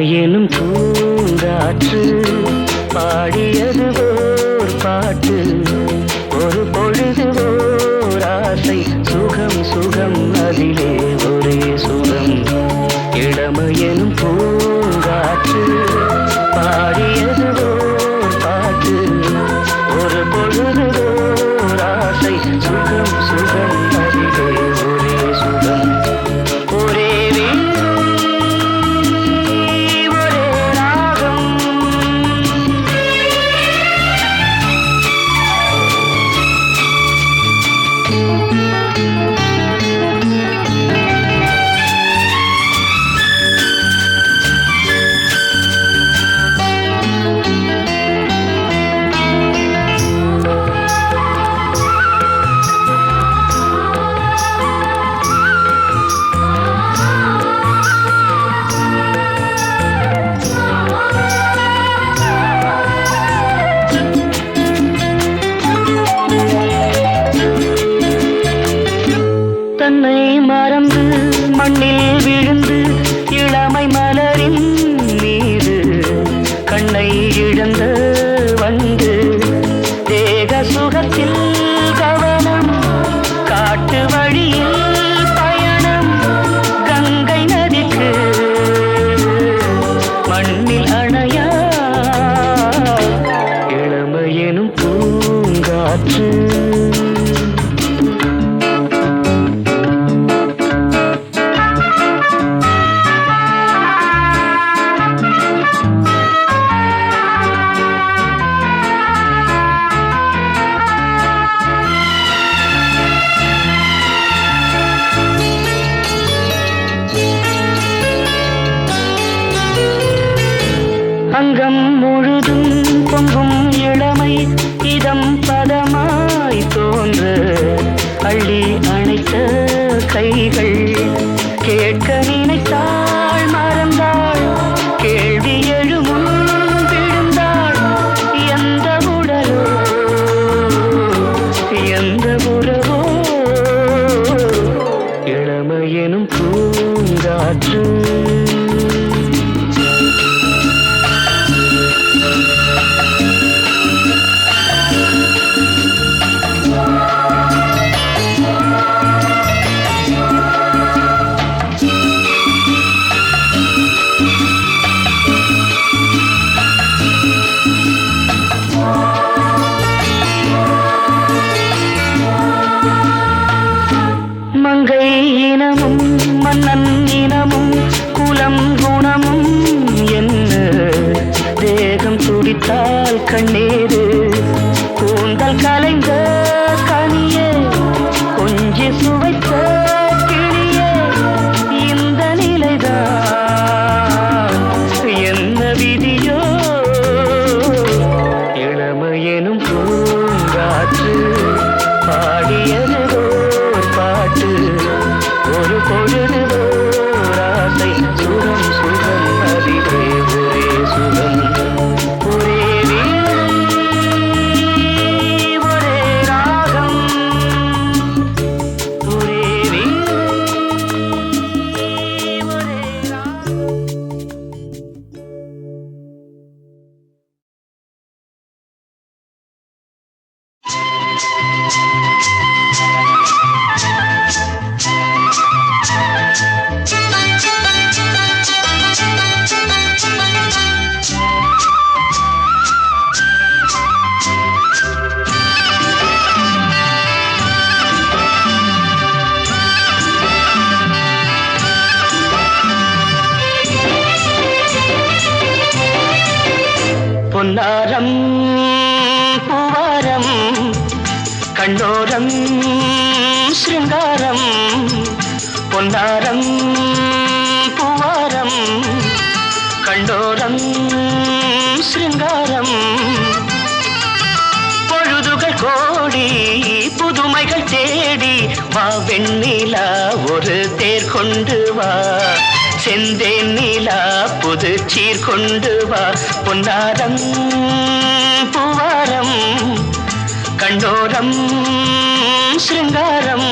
எனும் பூங்காற்று பாடியது ஓர் பாட்டு. ஒரு பொழுது ஓர் ஆசை சுகம் சுகம் அதிலே கண்ணீரு கூந்தல் கலைந்த கண்ணாரம் பூவாரம் கண்ணோரம் சிருங்காரம் பொன்னாரம் பூவாரம் கண்டோரம் சிருங்காரம். பொழுதுகள் கோடி புதுமைகள் தேடி வா வெண்ணிலா ஒரு தேர் கொண்டு வா. செந்தேன் நீலா புது சீர் கொண்டு வா பொன்னாரம் பூவாரம் கண்டோரம் சிருங்காரம்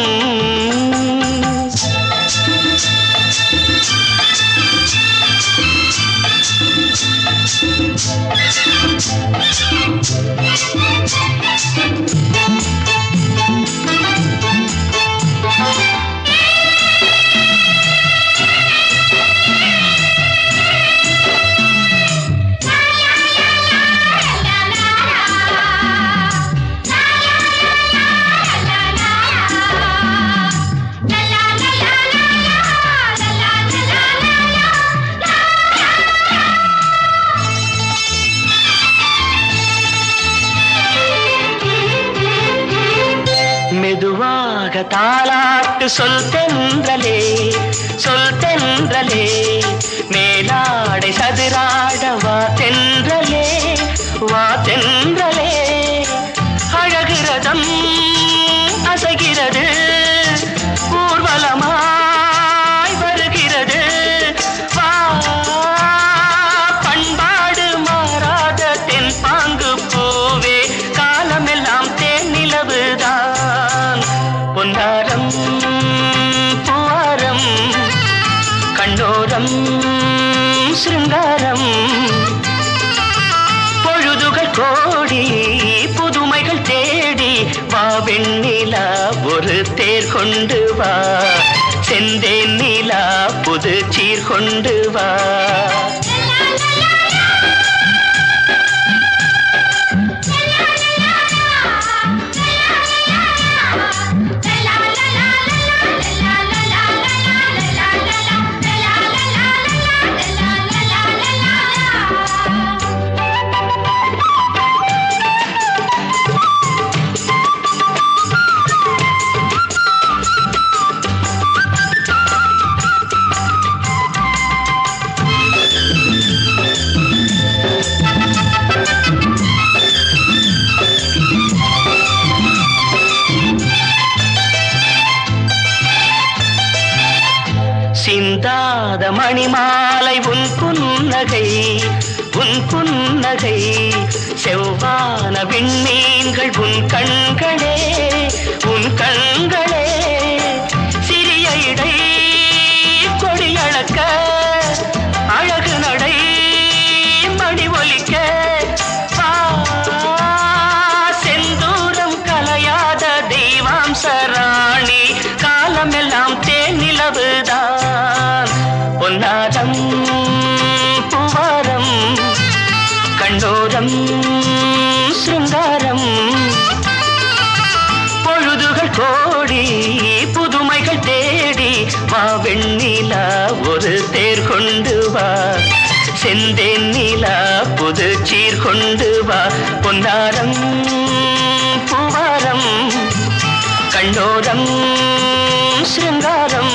மெதுவாக தாளாட்டு சொல் தென்றலே சொல் தென்றலே மேலாடை சதுராட வா தென்றலே வா தென்றலே. அழகிறதம் அசைகிறது. வெண்ணிலா ஒரு தேர் கொண்டு வா. செந்தேன் நிலா புது சீர் கொண்டு வா. சிந்தாத மணிமாலை உன் புன்னகை உன் புன்னகை. செவ்வான விண்மீன்கள் உன் கண்களே உன் கண்களே. சிறிய இடை கொடியளக்க அழகு நடை மணி ஒலிக்க. கண்ணோரம் சிருங்காரம். பொழுதுகள் கோடி புதுமைகள் தேடி வா வெண்ணிலா ஒரு தேர் கொண்டு வா. செந்தேன் நிலா புது சீர் கொண்டு வா. பொன்னாரம் பூவாரம் கண்ணோரம் சிருங்காரம்.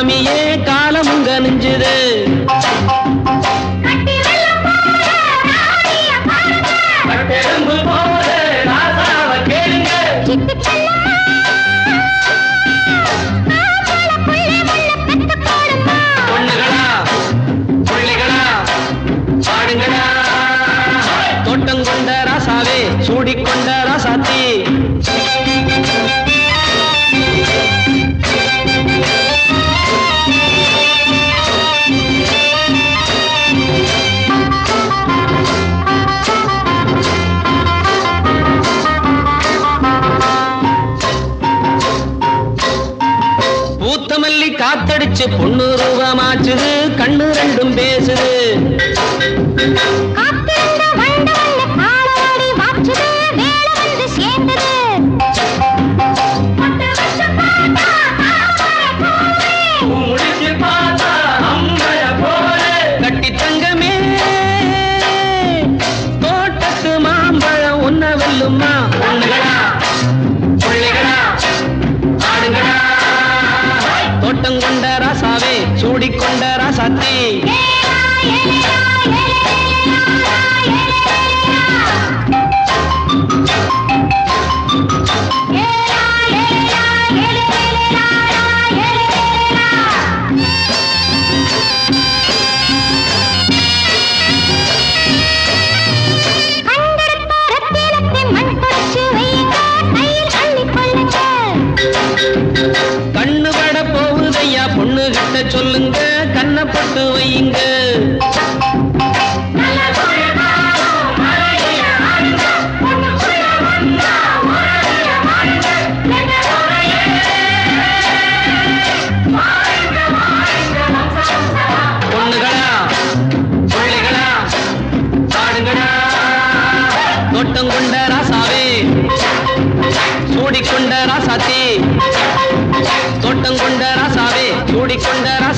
சாமியே காலம் உங்க நெஞ்சுது. பொண்ணு ரூபமாச்சுது கண்ணு ரெண்டும் பேசுது. சூடிக்கொண்ட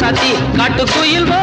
சாத்தி ராசாத்தி காட்டுக்குயில் போ